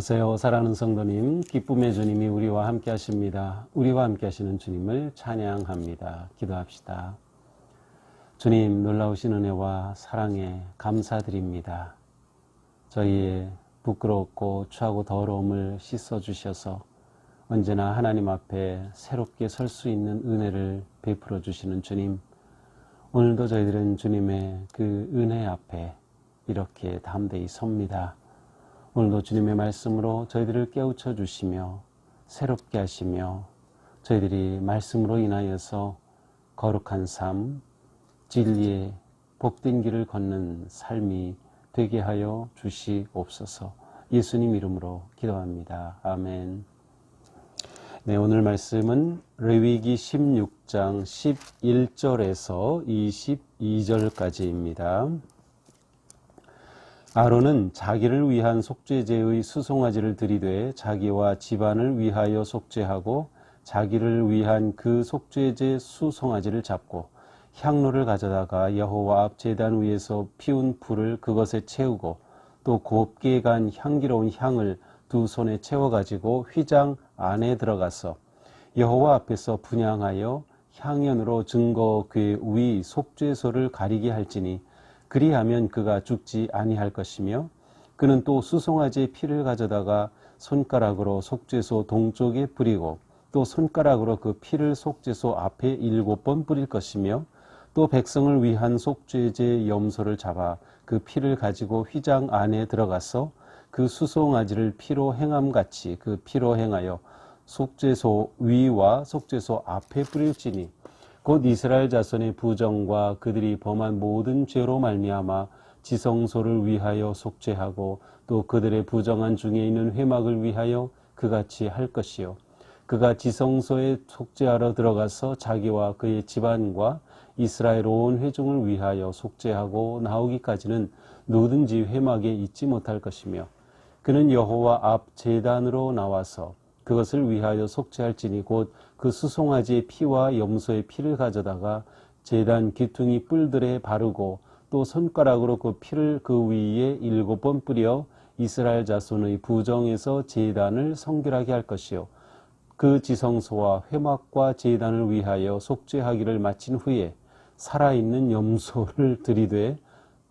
안녕하세요. 사랑하는 성도님, 기쁨의 주님이 우리와 함께 하십니다. 우리와 함께 하시는 주님을 찬양합니다. 기도합시다. 주님, 놀라우신 은혜와 사랑에 감사드립니다. 저희의 부끄럽고 추하고 더러움을 씻어주셔서 언제나 하나님 앞에 새롭게 설 수 있는 은혜를 베풀어 주시는 주님, 오늘도 저희들은 주님의 그 은혜 앞에 이렇게 담대히 섭니다. 오늘도 주님의 말씀으로 저희들을 깨우쳐 주시며 새롭게 하시며 저희들이 말씀으로 인하여서 거룩한 삶, 진리의 복된 길을 걷는 삶이 되게 하여 주시옵소서. 예수님 이름으로 기도합니다. 아멘. 네, 오늘 말씀은 레위기 16장 11절에서 22절까지입니다. 아론은 자기를 위한 속죄제의 수송아지를 들이되 자기와 집안을 위하여 속죄하고 자기를 위한 그 속죄제 수송아지를 잡고 향로를 가져다가 여호와 앞 제단 위에서 피운 불을 그것에 채우고 또 곱게 간 향기로운 향을 두 손에 채워 가지고 휘장 안에 들어가서 여호와 앞에서 분양하여 향연으로 증거 그위 속죄소를 가리게 할지니 그리하면 그가 죽지 아니할 것이며 그는 또 수송아지의 피를 가져다가 손가락으로 속죄소 동쪽에 뿌리고 또 손가락으로 그 피를 속죄소 앞에 일곱 번 뿌릴 것이며 또 백성을 위한 속죄제 염소를 잡아 그 피를 가지고 휘장 안에 들어가서 그 수송아지를 피로 행함같이 그 피로 행하여 속죄소 위와 속죄소 앞에 뿌릴지니 곧 이스라엘 자손의 부정과 그들이 범한 모든 죄로 말미암아 지성소를 위하여 속죄하고 또 그들의 부정한 중에 있는 회막을 위하여 그같이 할 것이요. 그가 지성소에 속죄하러 들어가서 자기와 그의 집안과 이스라엘 온 회중을 위하여 속죄하고 나오기까지는 누구든지 회막에 있지 못할 것이며 그는 여호와 앞 제단으로 나와서 그것을 위하여 속죄할지니 곧 그 수송아지의 피와 염소의 피를 가져다가 제단 기퉁이 뿔들에 바르고 또 손가락으로 그 피를 그 위에 일곱 번 뿌려 이스라엘 자손의 부정에서 제단을 성결하게 할 것이요. 그 지성소와 회막과 제단을 위하여 속죄하기를 마친 후에 살아있는 염소를 들이되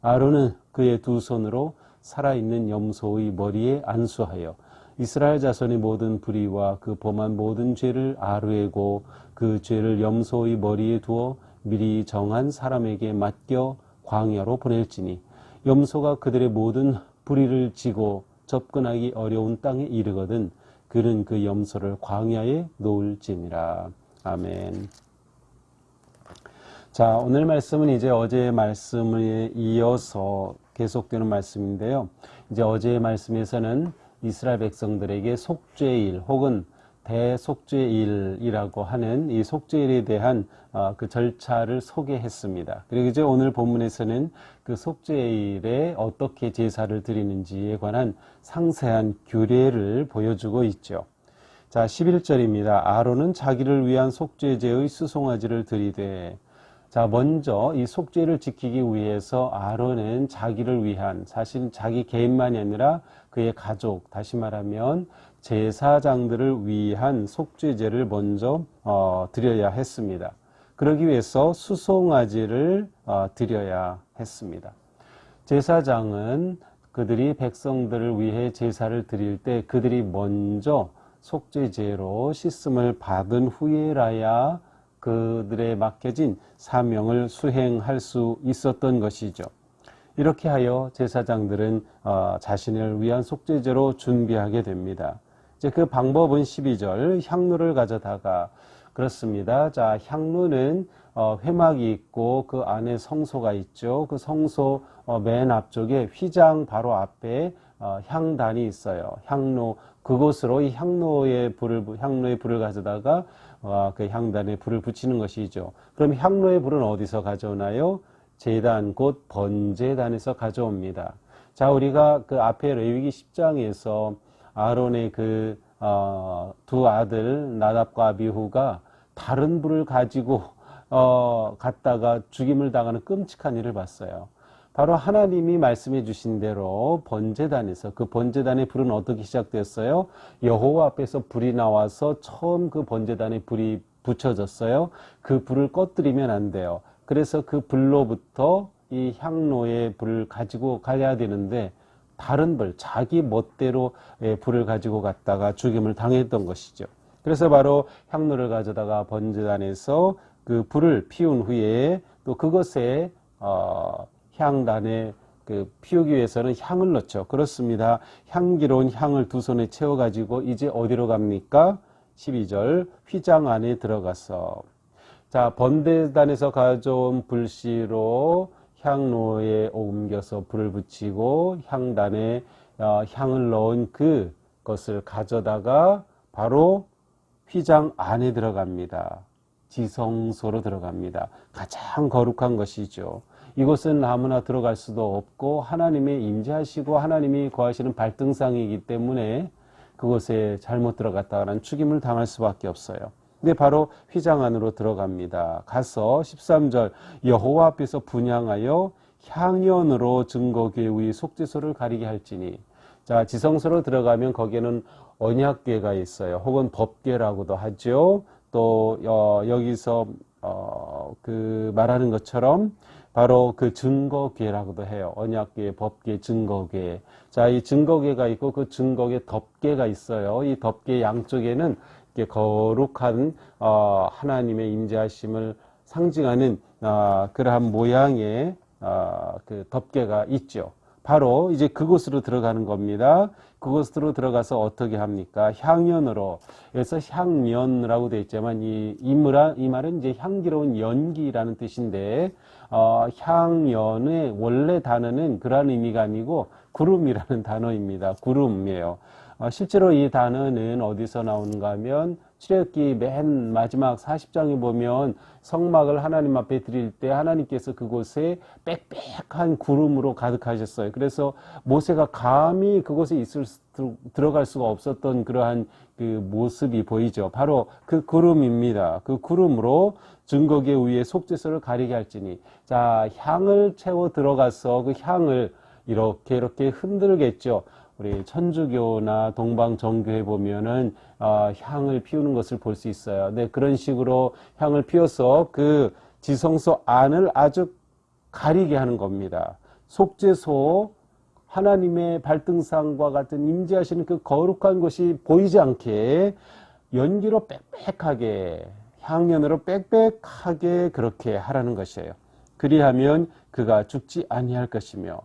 아론은 그의 두 손으로 살아있는 염소의 머리에 안수하여 이스라엘 자손의 모든 불의와 그 범한 모든 죄를 아뢰고 그 죄를 염소의 머리에 두어 미리 정한 사람에게 맡겨 광야로 보낼지니 염소가 그들의 모든 불의를 지고 접근하기 어려운 땅에 이르거든 그는 그 염소를 광야에 놓을지니라. 아멘. 자, 오늘 말씀은 이제 어제의 말씀에 이어서 계속되는 말씀인데요. 이제 어제의 말씀에서는 이스라엘 백성들에게 속죄일 혹은 대속죄일이라고 하는 이 속죄일에 대한 어, 그 절차를 소개했습니다. 그리고 이제 오늘 본문에서는 그 속죄일에 어떻게 제사를 드리는지에 관한 상세한 규례를 보여주고 있죠. 자, 11절입니다. 아론은 자기를 위한 속죄제의 수송아지를 드리되 자, 먼저 이 속죄를 지키기 위해서 아론은 자기를 위한 사실 자기 개인만이 아니라 그의 가족, 다시 말하면 제사장들을 위한 속죄제를 먼저 어, 드려야 했습니다. 그러기 위해서 수송아지를 어, 드려야 했습니다. 제사장은 그들이 백성들을 위해 제사를 드릴 때 그들이 먼저 속죄제로 씻음을 받은 후에라야 그들의 맡겨진 사명을 수행할 수 있었던 것이죠. 이렇게 하여 제사장들은 어, 자신을 위한 속죄제로 준비하게 됩니다. 이제 그 방법은 12절 향로를 가져다가 그렇습니다. 자, 향로는 어, 회막이 있고 그 안에 성소가 있죠. 그 성소 어, 맨 앞쪽에 휘장 바로 앞에 어, 향단이 있어요. 향로 그곳으로 이 향로의 불을 향로의 불을 가져다가 어, 그 향단에 불을 붙이는 것이죠. 그럼 향로의 불은 어디서 가져오나요? 제단 곧 번제단에서 가져옵니다. 자, 우리가 그 앞에 레위기 10장에서 아론의 그, 어, 두 아들 나답과 아비후가 다른 불을 가지고, 어, 갔다가 죽임을 당하는 끔찍한 일을 봤어요. 바로 하나님이 말씀해 주신 대로 번제단에서 그 번제단의 불은 어떻게 시작됐어요? 여호와 앞에서 불이 나와서 처음 그 번제단에 불이 붙여졌어요. 그 불을 꺼뜨리면 안 돼요. 그래서 그 불로부터 이 향로의 불을 가지고 가야 되는데 다른 불, 자기 멋대로 예, 불을 가지고 갔다가 죽임을 당했던 것이죠. 그래서 바로 향로를 가져다가 번제단에서 그 불을 피운 후에 또 그것에 어, 향단에 그 피우기 위해서는 향을 넣죠. 그렇습니다. 향기로운 향을 두 손에 채워 가지고 이제 어디로 갑니까? 12절 휘장 안에 들어가서 자 번제단에서 가져온 불씨로 향로에 옮겨서 불을 붙이고 향단에 어, 향을 넣은 그것을 가져다가 바로 휘장 안에 들어갑니다. 지성소로 들어갑니다. 가장 거룩한 것이죠. 이곳은 아무나 들어갈 수도 없고 하나님의 임재하시고 하나님이 거하시는 발등상이기 때문에 그곳에 잘못 들어갔다가는 죽임을 당할 수밖에 없어요. 근데 바로 휘장 안으로 들어갑니다. 가서 13절 여호와 앞에서 분양하여 향연으로 증거궤의 속죄소를 가리게 할지니 자 지성소로 들어가면 거기에는 언약궤가 있어요. 혹은 법궤라고도 하죠. 또 어, 여기서 어, 그 말하는 것처럼 바로 그 증거궤라고도 해요. 언약궤, 법궤, 증거궤. 자, 이 증거궤가 있고 그 증거궤 덮궤가 있어요. 이 덮궤 양쪽에는 이렇게 거룩한 어, 하나님의 임재하심을 상징하는 어, 그러한 모양의 어, 그 덮개가 있죠. 바로 이제 그곳으로 들어가는 겁니다. 그곳으로 들어가서 어떻게 합니까? 향연으로. 그래서 향연이라고 되어 있지만 이, 이, 말, 이 말은 이제 향기로운 연기라는 뜻인데 어, 향연의 원래 단어는 그러한 의미가 아니고 구름이라는 단어입니다. 구름이에요. 어, 실제로 이 단어는 어디서 나오는가 하면 출애굽기 맨 마지막 40장에 보면 성막을 하나님 앞에 드릴 때 하나님께서 그곳에 빽빽한 구름으로 가득하셨어요. 그래서 모세가 감히 그곳에 있을 수, 들어갈 수가 없었던 그러한 그 모습이 보이죠. 바로 그 구름입니다. 그 구름으로 증거계 위에 속죄소를 가리게 할지니 자 향을 채워 들어가서 그 향을 이렇게 이렇게 흔들겠죠. 우리 천주교나 동방 정교에 보면은 어, 향을 피우는 것을 볼 수 있어요. 네, 그런 식으로 향을 피워서 그 지성소 안을 아주 가리게 하는 겁니다. 속죄소 하나님의 발등상과 같은 임재하시는 그 거룩한 것이 보이지 않게 연기로 빽빽하게 향연으로 빽빽하게 그렇게 하라는 것이에요. 그리하면 그가 죽지 아니할 것이며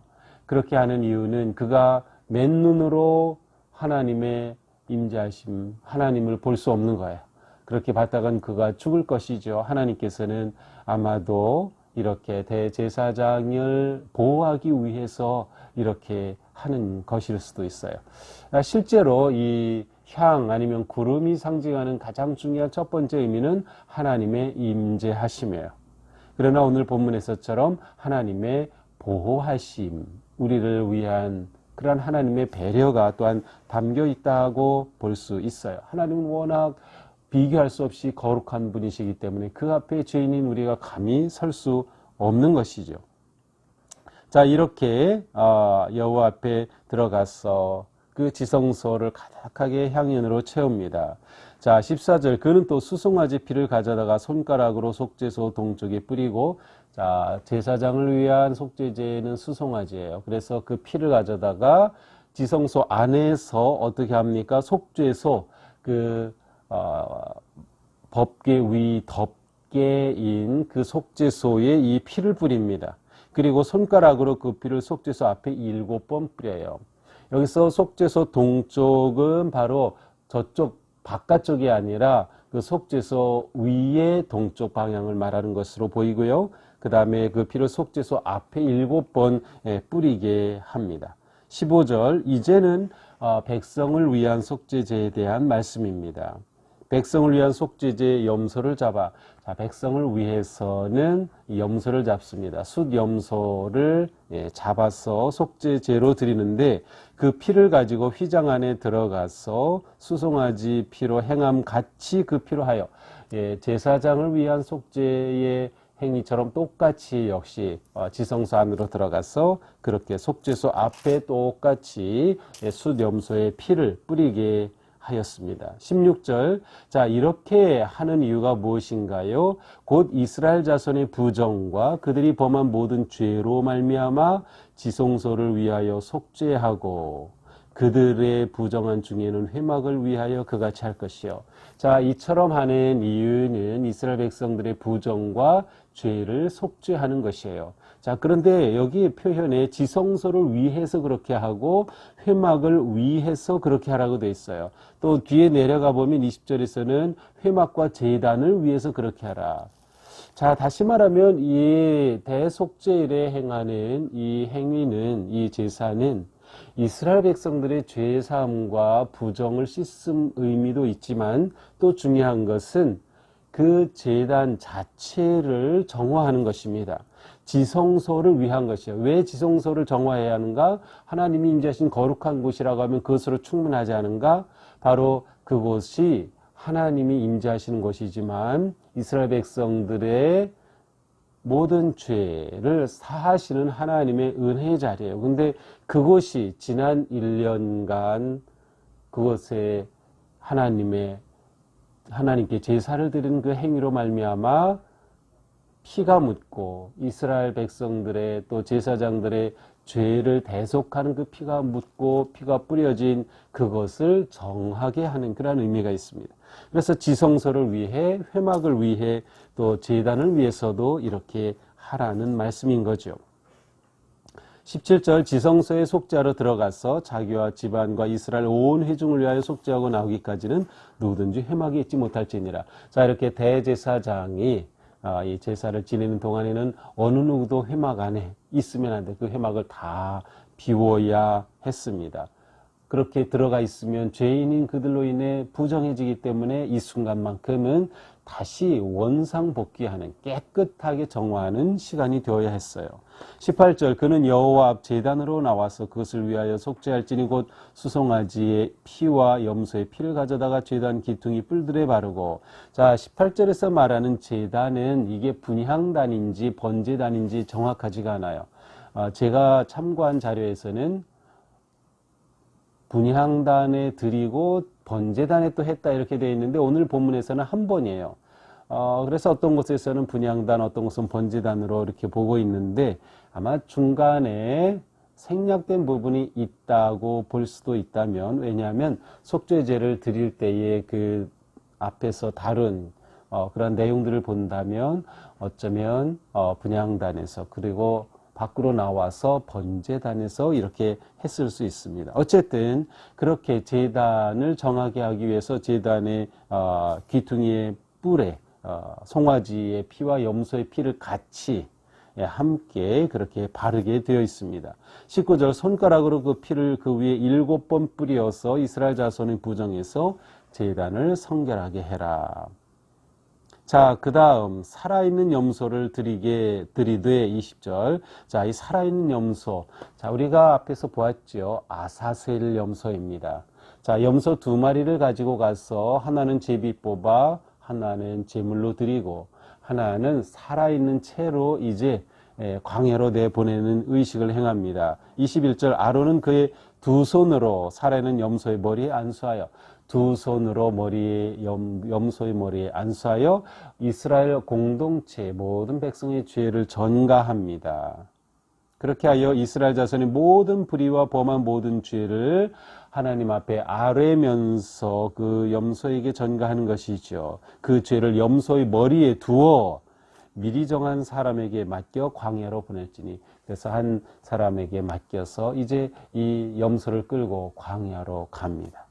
그렇게 하는 이유는 그가 맨눈으로 하나님의 임재하심, 하나님을 볼 수 없는 거예요. 그렇게 봤다간 그가 죽을 것이죠. 하나님께서는 아마도 이렇게 대제사장을 보호하기 위해서 이렇게 하는 것일 수도 있어요. 아, 실제로 이 향 아니면 구름이 상징하는 가장 중요한 첫 번째 의미는 하나님의 임재하심이에요. 그러나 오늘 본문에서처럼 하나님의 보호하심, 우리를 위한 그러한 하나님의 배려가 또한 담겨 있다고 볼 수 있어요. 하나님은 워낙 비교할 수 없이 거룩한 분이시기 때문에 그 앞에 죄인인 우리가 감히 설 수 없는 것이죠. 자 이렇게 어, 여호와 앞에 들어가서 그 지성소를 가득하게 향연으로 채웁니다. 자 14절 그는 또 수송아지 피를 가져다가 손가락으로 속죄소 동쪽에 뿌리고 자, 제사장을 위한 속죄제는 수송아지예요. 그래서 그 피를 가져다가 지성소 안에서 어떻게 합니까? 속죄소 그 어, 법계 위 덮개인 그 속죄소에 이 피를 뿌립니다. 그리고 손가락으로 그 피를 속죄소 앞에 일곱 번 뿌려요. 여기서 속죄소 동쪽은 바로 저쪽 바깥쪽이 아니라 그 속죄소 위의 동쪽 방향을 말하는 것으로 보이고요. 그 다음에 그 피를 속죄소 앞에 일곱 번 예, 뿌리게 합니다. 15절 이제는 어, 백성을 위한 속죄제에 대한 말씀입니다. 백성을 위한 속죄제 염소를 잡아 자, 백성을 위해서는 염소를 잡습니다. 숫 염소를 예, 잡아서 속죄제로 드리는데 그 피를 가지고 휘장 안에 들어가서 수송아지 피로 행함 같이 그 피로 하여 예, 제사장을 위한 속죄의 행위처럼 똑같이 역시 어, 지성소 안으로 들어가서 그렇게 속죄소 앞에 똑같이 예, 숫염소의 피를 뿌리게 하였습니다. 16절. 자, 이렇게 하는 이유가 무엇인가요? 곧 이스라엘 자손의 부정과 그들이 범한 모든 죄로 말미암아 지성소를 위하여 속죄하고 그들의 부정한 중에는 회막을 위하여 그같이 할 것이요. 자, 이처럼 하는 이유는 이스라엘 백성들의 부정과 죄를 속죄하는 것이에요. 자, 그런데 여기 표현에 지성소를 위해서 그렇게 하고 회막을 위해서 그렇게 하라고 돼 있어요. 또 뒤에 내려가 보면 20절에서는 회막과 제단을 위해서 그렇게 하라. 자, 다시 말하면 이 대속죄일에 행하는 이 행위는 이 제사는 이스라엘 백성들의 죄 사함과 부정을 씻음 의미도 있지만 또 중요한 것은 그 제단 자체를 정화하는 것입니다. 지성소를 위한 것이에요. 왜 지성소를 정화해야 하는가? 하나님이 임재하신 거룩한 곳이라고 하면 그것으로 충분하지 않은가? 바로 그곳이 하나님이 임재하시는 곳이지만 이스라엘 백성들의 모든 죄를 사하시는 하나님의 은혜의 자리예요. 근데 그곳이 지난 1년간 그곳에 하나님의 하나님께 제사를 드리는 그 행위로 말미암아 피가 묻고 이스라엘 백성들의 또 제사장들의 죄를 대속하는 그 피가 묻고 피가 뿌려진 그것을 정하게 하는 그런 의미가 있습니다. 그래서 지성소를 위해 회막을 위해 또 제단을 위해서도 이렇게 하라는 말씀인 거죠. 17절 지성소의 속죄하러 들어가서 자기와 집안과 이스라엘 온 회중을 위하여 속죄하고 나오기까지는 누구든지 회막에 있지 못할지니라. 자 이렇게 대제사장이 아, 이 제사를 지내는 동안에는 어느 누구도 회막 안에 있으면 안 돼. 그 회막을 다 비워야 했습니다. 그렇게 들어가 있으면 죄인인 그들로 인해 부정해지기 때문에 이 순간만큼은 다시 원상 복귀하는 깨끗하게 정화하는 시간이 되어야 했어요. 18절 그는 여호와 앞 제단으로 나와서 그것을 위하여 속죄할지니 곧 수송아지의 피와 염소의 피를 가져다가 제단 기퉁이 뿔들에 바르고 자 18절에서 말하는 제단은 이게 분향단인지 번제단인지 정확하지가 않아요. 어, 제가 참고한 자료에서는 분향단에 드리고 번제단에 또 했다 이렇게 되어 있는데 오늘 본문에서는 한 번이에요. 어, 그래서 어떤 곳에서는 분향단, 어떤 곳은 번제단으로 이렇게 보고 있는데 아마 중간에 생략된 부분이 있다고 볼 수도 있다면 왜냐하면 속죄제를 드릴 때에 그 앞에서 다룬 어, 그런 내용들을 본다면 어쩌면 어, 분향단에서 그리고 밖으로 나와서 번제단에서 이렇게 했을 수 있습니다. 어쨌든 그렇게 제단을 정하게 하기 위해서 제단의 어, 귀퉁이의 뿔에 어, 송아지의 피와 염소의 피를 같이 예, 함께 그렇게 바르게 되어 있습니다. 19절 손가락으로 그 피를 그 위에 일곱 번 뿌려서 이스라엘 자손의 부정에서 제단을 성결하게 해라. 자, 그 다음, 살아있는 염소를 드리게, 드리되 20절. 자, 이 살아있는 염소. 자, 우리가 앞에서 보았죠. 아사셀 염소입니다. 자, 염소 두 마리를 가지고 가서 하나는 제비 뽑아, 하나는 제물로 드리고, 하나는 살아있는 채로 이제 예, 광야로 내보내는 의식을 행합니다. 21절 아론은 그의 두 손으로 살아있는 염소의 머리에 안수하여 두 손으로 머리에 염, 염소의 머리에 안수하여 이스라엘 공동체 모든 백성의 죄를 전가합니다. 그렇게 하여 이스라엘 자손의 모든 불의와 범한 모든 죄를 하나님 앞에 아뢰면서 그 염소에게 전가하는 것이죠. 그 죄를 염소의 머리에 두어 미리 정한 사람에게 맡겨 광야로 보낼지니 그래서 한 사람에게 맡겨서 이제 이 염소를 끌고 광야로 갑니다.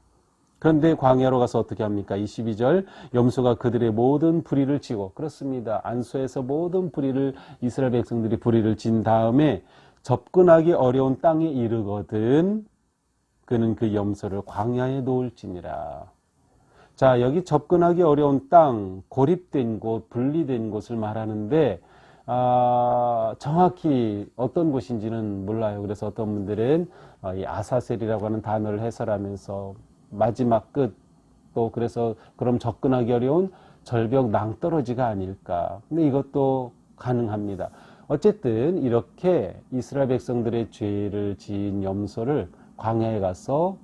그런데 광야로 가서 어떻게 합니까? 22절 염소가 그들의 모든 불의를 지고 그렇습니다. 안수에서 모든 불의를 이스라엘 백성들이 불의를 진 다음에 접근하기 어려운 땅에 이르거든 그는 그 염소를 광야에 놓을지니라. 자, 여기 접근하기 어려운 땅, 고립된 곳, 분리된 곳을 말하는데, 아, 정확히 어떤 곳인지는 몰라요. 그래서 어떤 분들은 어, 이 아사셀이라고 하는 단어를 해설하면서 마지막 끝, 또 그래서 그럼 접근하기 어려운 절벽 낭떠러지가 아닐까. 근데 이것도 가능합니다. 어쨌든 이렇게 이스라엘 백성들의 죄를 지은 염소를 광야에 가서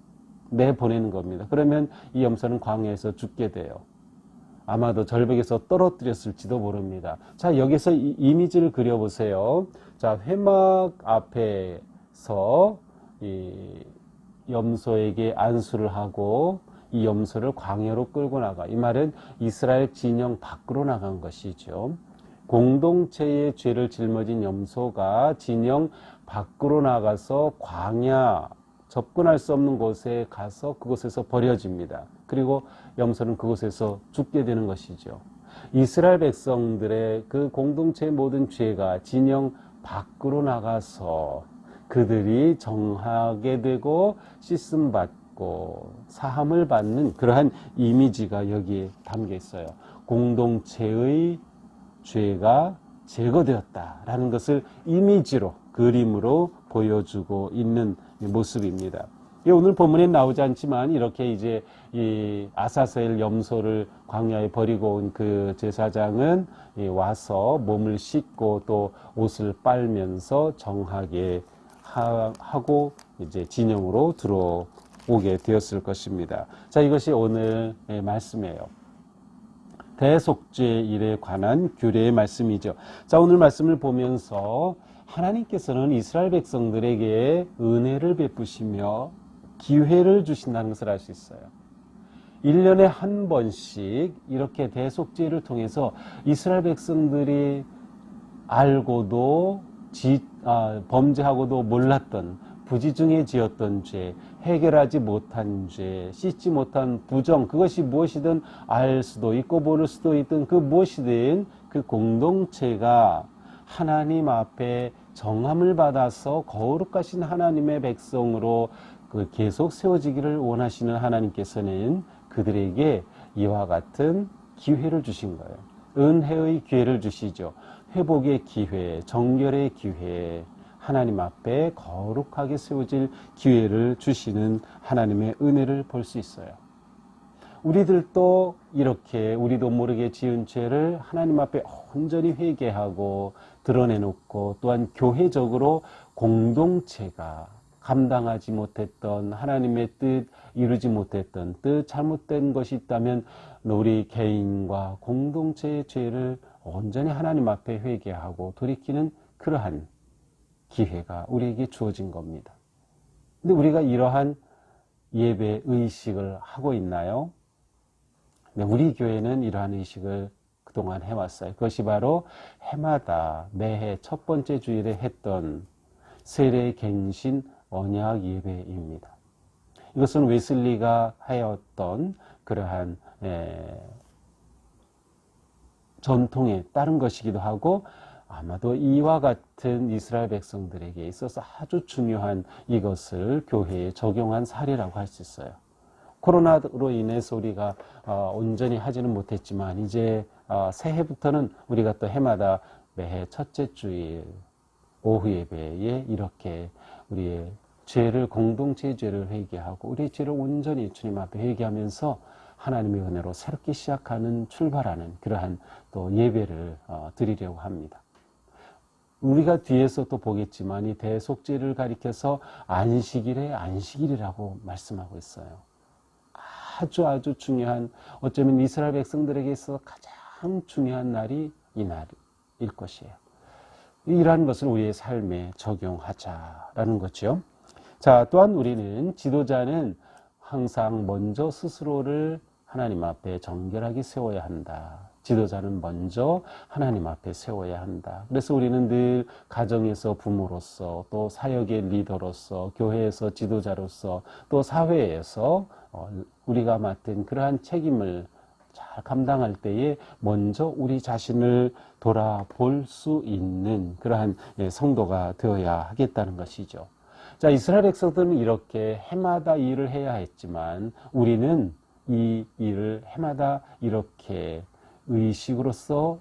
내보내는 겁니다. 그러면 이 염소는 광야에서 죽게 돼요. 아마도 절벽에서 떨어뜨렸을지도 모릅니다. 자, 여기서 이 이미지를 그려보세요. 자, 회막 앞에서 이 염소에게 안수를 하고 이 염소를 광야로 끌고 나가. 이 말은 이스라엘 진영 밖으로 나간 것이죠. 공동체의 죄를 짊어진 염소가 진영 밖으로 나가서 광야 접근할 수 없는 곳에 가서 그곳에서 버려집니다. 그리고 염소는 그곳에서 죽게 되는 것이죠. 이스라엘 백성들의 그 공동체의 모든 죄가 진영 밖으로 나가서 그들이 정하게 되고 씻음 받고 사함을 받는 그러한 이미지가 여기에 담겨 있어요. 공동체의 죄가 제거되었다라는 것을 이미지로 그림으로 보여주고 있는 모습입니다. 오늘 본문에 나오지 않지만 이렇게 이제 이 아사셀 염소를 광야에 버리고 온 그 제사장은 와서 몸을 씻고 또 옷을 빨면서 정하게 하고 이제 진영으로 들어오게 되었을 것입니다. 자, 이것이 오늘의 말씀이에요. 대속죄 일에 관한 규례의 말씀이죠. 자, 오늘 말씀을 보면서 하나님께서는 이스라엘 백성들에게 은혜를 베푸시며 기회를 주신다는 것을 알 수 있어요. 1년에 한 번씩 이렇게 대속죄를 통해서 이스라엘 백성들이 알고도 지, 아, 범죄하고도 몰랐던 부지중에 지었던 죄, 해결하지 못한 죄, 씻지 못한 부정, 그것이 무엇이든 알 수도 있고 모를 수도 있던 그 무엇이든 그 공동체가 하나님 앞에 정함을 받아서 거룩하신 하나님의 백성으로 그 계속 세워지기를 원하시는 하나님께서는 그들에게 이와 같은 기회를 주신 거예요. 은혜의 기회를 주시죠. 회복의 기회, 정결의 기회, 하나님 앞에 거룩하게 세워질 기회를 주시는 하나님의 은혜를 볼 수 있어요. 우리들도 이렇게 우리도 모르게 지은 죄를 하나님 앞에 온전히 회개하고 드러내놓고 또한 교회적으로 공동체가 감당하지 못했던 하나님의 뜻, 이루지 못했던 뜻, 잘못된 것이 있다면 우리 개인과 공동체의 죄를 온전히 하나님 앞에 회개하고 돌이키는 그러한 기회가 우리에게 주어진 겁니다. 근데 우리가 이러한 예배 의식을 하고 있나요? 네, 우리 교회는 이러한 의식을 그동안 해왔어요. 그것이 바로 해마다 매해 첫 번째 주일에 했던 세례 갱신 언약 예배입니다. 이것은 웨슬리가 하였던 그러한 에, 전통에 따른 것이기도 하고 아마도 이와 같은 이스라엘 백성들에게 있어서 아주 중요한 이것을 교회에 적용한 사례라고 할 수 있어요. 코로나로 인해서 우리가 어, 온전히 하지는 못했지만 이제 어, 새해부터는 우리가 또 해마다 매해 첫째 주일 오후 예배에 이렇게 우리의 죄를 공동체의 죄를 회개하고 우리의 죄를 온전히 주님 앞에 회개하면서 하나님의 은혜로 새롭게 시작하는 출발하는 그러한 또 예배를 어, 드리려고 합니다. 우리가 뒤에서 또 보겠지만 이 대속죄를 가리켜서 안식일에 안식일이라고 말씀하고 있어요. 아주 아주 중요한 어쩌면 이스라엘 백성들에게 있어서 가장 중요한 날이 이 날일 것이에요. 이러한 것을 우리의 삶에 적용하자라는 거죠. 자, 또한 우리는 지도자는 항상 먼저 스스로를 하나님 앞에 정결하게 세워야 한다. 지도자는 먼저 하나님 앞에 세워야 한다. 그래서 우리는 늘 가정에서 부모로서 또 사역의 리더로서 교회에서 지도자로서 또 사회에서 어, 우리가 맡은 그러한 책임을 잘 감당할 때에 먼저 우리 자신을 돌아볼 수 있는 그러한 예, 성도가 되어야 하겠다는 것이죠. 자, 이스라엘 백성들은 이렇게 해마다 일을 해야 했지만 우리는 이 일을 해마다 이렇게 의식으로서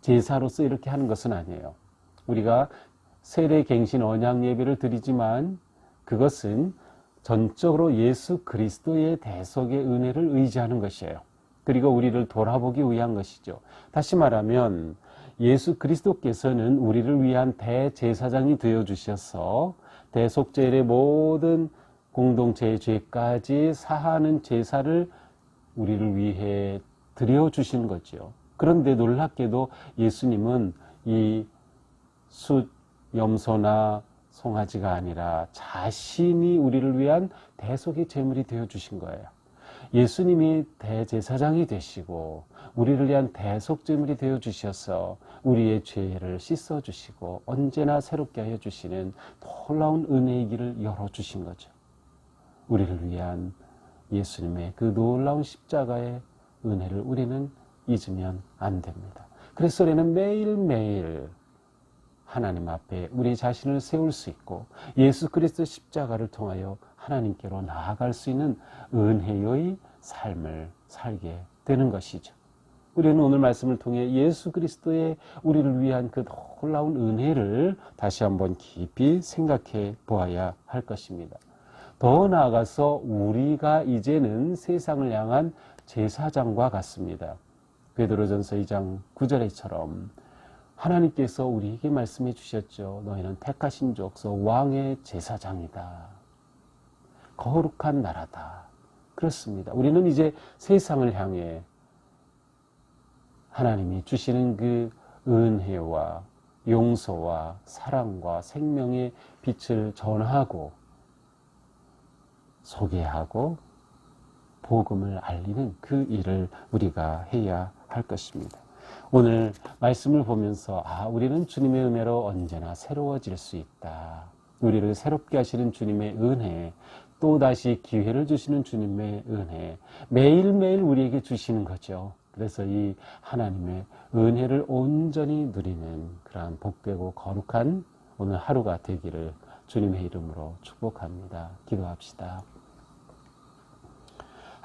제사로서 이렇게 하는 것은 아니에요. 우리가 세례 갱신 언약 예배를 드리지만 그것은 전적으로 예수 그리스도의 대속의 은혜를 의지하는 것이에요. 그리고 우리를 돌아보기 위한 것이죠. 다시 말하면 예수 그리스도께서는 우리를 위한 대제사장이 되어 주셔서 대속죄의 모든 공동체의 죄까지 사하는 제사를 우리를 위해 드려 주신 거죠. 그런데 놀랍게도 예수님은 이 숫, 염소나 송아지가 아니라 자신이 우리를 위한 대속의 제물이 되어 주신 거예요. 예수님이 대제사장이 되시고 우리를 위한 대속 제물이 되어 주셔서 우리의 죄를 씻어 주시고 언제나 새롭게 하여 주시는 놀라운 은혜의 길을 열어 주신 거죠. 우리를 위한 예수님의 그 놀라운 십자가의 은혜를 우리는 잊으면 안 됩니다. 그래서 우리는 매일매일 하나님 앞에 우리 자신을 세울 수 있고 예수 그리스도 십자가를 통하여 하나님께로 나아갈 수 있는 은혜의 삶을 살게 되는 것이죠. 우리는 오늘 말씀을 통해 예수 그리스도의 우리를 위한 그 놀라운 은혜를 다시 한번 깊이 생각해 보아야 할 것입니다. 더 나아가서 우리가 이제는 세상을 향한 제사장과 같습니다. 베드로전서 2장 9절에처럼 하나님께서 우리에게 말씀해 주셨죠. 너희는 택하신 족서 왕의 제사장이다. 거룩한 나라다. 그렇습니다. 우리는 이제 세상을 향해 하나님이 주시는 그 은혜와 용서와 사랑과 생명의 빛을 전하고 소개하고 복음을 알리는 그 일을 우리가 해야 할 것입니다. 오늘 말씀을 보면서 아 우리는 주님의 은혜로 언제나 새로워질 수 있다. 우리를 새롭게 하시는 주님의 은혜, 또 다시 기회를 주시는 주님의 은혜, 매일매일 우리에게 주시는 거죠. 그래서 이 하나님의 은혜를 온전히 누리는 그러한 복되고 거룩한 오늘 하루가 되기를 주님의 이름으로 축복합니다. 기도합시다.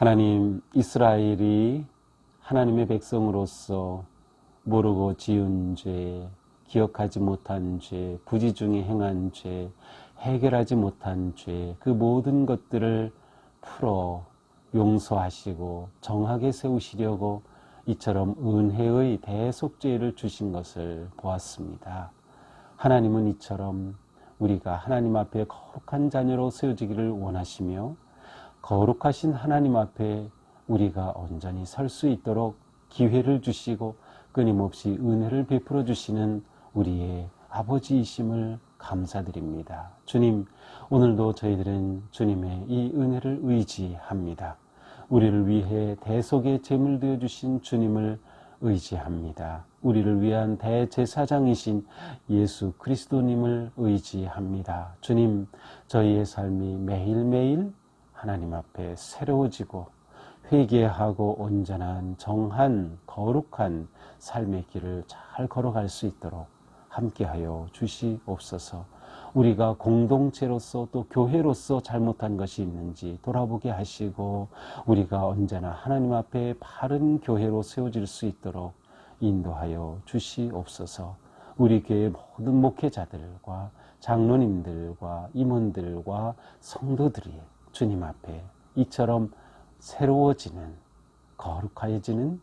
하나님, 이스라엘이 하나님의 백성으로서 모르고 지은 죄, 기억하지 못한 죄, 부지 중에 행한 죄, 해결하지 못한 죄, 그 모든 것들을 풀어 용서하시고 정하게 세우시려고 이처럼 은혜의 대속죄를 주신 것을 보았습니다. 하나님은 이처럼 우리가 하나님 앞에 거룩한 자녀로 세워지기를 원하시며 거룩하신 하나님 앞에 우리가 온전히 설 수 있도록 기회를 주시고 끊임없이 은혜를 베풀어 주시는 우리의 아버지이심을 감사드립니다. 주님, 오늘도 저희들은 주님의 이 은혜를 의지합니다. 우리를 위해 대속의 제물 되어 주신 주님을 의지합니다. 우리를 위한 대제사장이신 예수 그리스도님을 의지합니다. 주님, 저희의 삶이 매일매일 하나님 앞에 새로워지고 회개하고 온전한 정한 거룩한 삶의 길을 잘 걸어갈 수 있도록 함께하여 주시옵소서. 우리가 공동체로서 또 교회로서 잘못한 것이 있는지 돌아보게 하시고 우리가 언제나 하나님 앞에 바른 교회로 세워질 수 있도록 인도하여 주시옵소서. 우리 교회 모든 목회자들과 장로님들과 임원들과 성도들이 주님 앞에 이처럼 새로워지는 거룩하여지는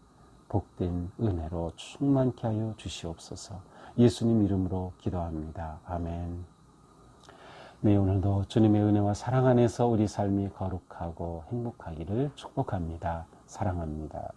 복된 은혜로 충만케 하여 주시옵소서. 예수님 이름으로 기도합니다. 아멘. 네, 오늘도 주님의 은혜와 사랑 안에서 우리 삶이 거룩하고 행복하기를 축복합니다. 사랑합니다.